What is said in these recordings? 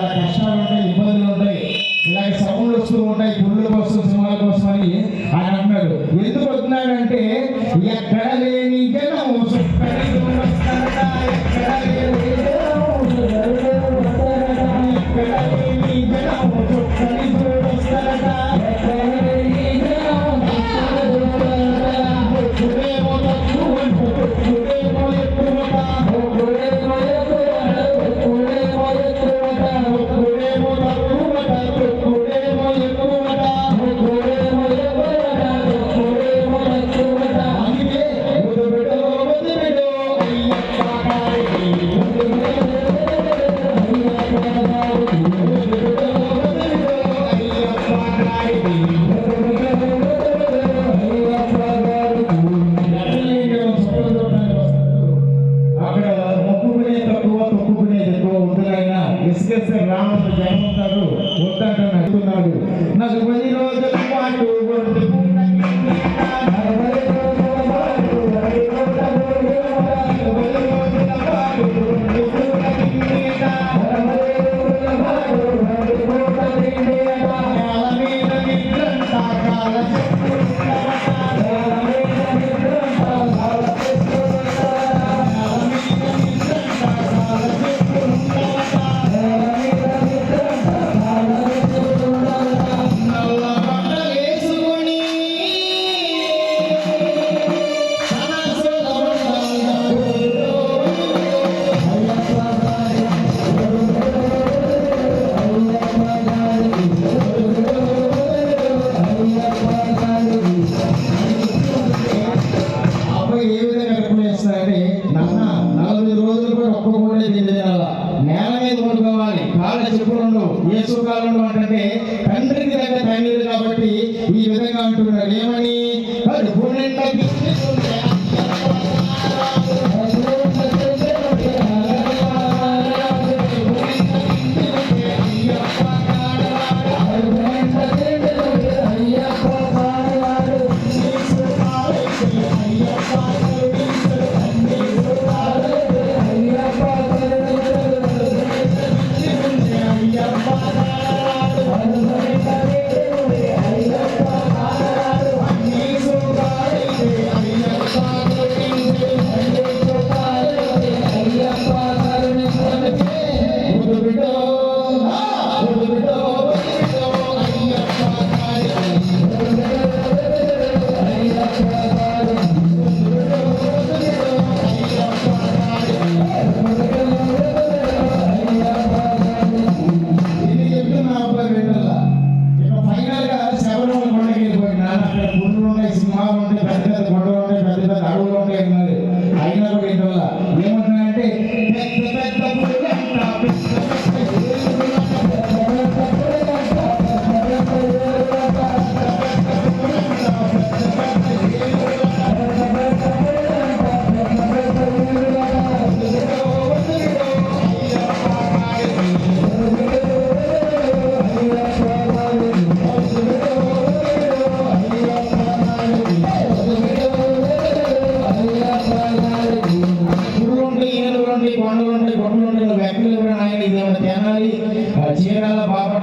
ఇలా కష్టాలు ఉంటాయి ఇబ్బందులు ఉంటాయి. ఇలాగే సౌండ్లు వస్తూ ఉంటాయి గుళ్ళు వస్తూ ఉండగా ఆయన ఎస్ఎస్ రామన్న జగన్ గారు వద్దంటున్నాడు నాకు పది రోజుల పాటు మీద పట్టుకోవాలి కాళ్ళ చెప్పులు ఉండవు ఏ సుఖాలు అంటే తండ్రికి దగ్గర టైం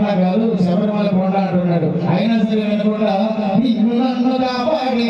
అన్న కాదు శబరిమల కొండ అంటున్నాడు అయినా సరే వినకుండా నిన్ను నన్ను కాపాడి